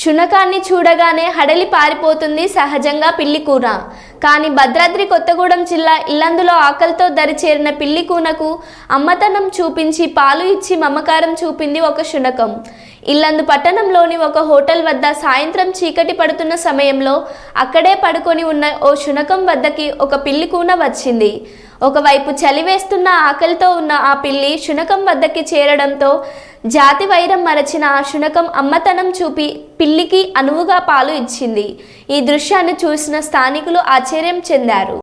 శునకాన్ని చూడగానే హడలి పారిపోతుంది సహజంగా పిల్లికూన. కానీ భద్రాద్రి కొత్తగూడెం జిల్లా ఇల్లందులో ఆకలితో దరిచేరిన పిల్లి కూనకు అమ్మతనం చూపించి పాలు ఇచ్చి మమకారం చూపింది ఒక శునకం ఇల్లందు పట్టణంలోని ఒక హోటల్ వద్ద సాయంత్రం చీకటి పడుతున్న సమయంలో అక్కడే పడుకొని ఉన్న ఓ శునకం వద్దకి ఒక పిల్లి కూన వచ్చింది. ఒకవైపు చలివేస్తున్న ఆకలితో ఉన్న ఆ పిల్లి శునకం వద్దకి చేరడంతో జాతి వైరం మరచిన ఆ శునకం అమ్మతనం చూపి పిల్లికి అనువుగా పాలు ఇచ్చింది. ఈ దృశ్యాన్ని చూసిన స్థానికులు ఆశ్చర్యం చెందారు.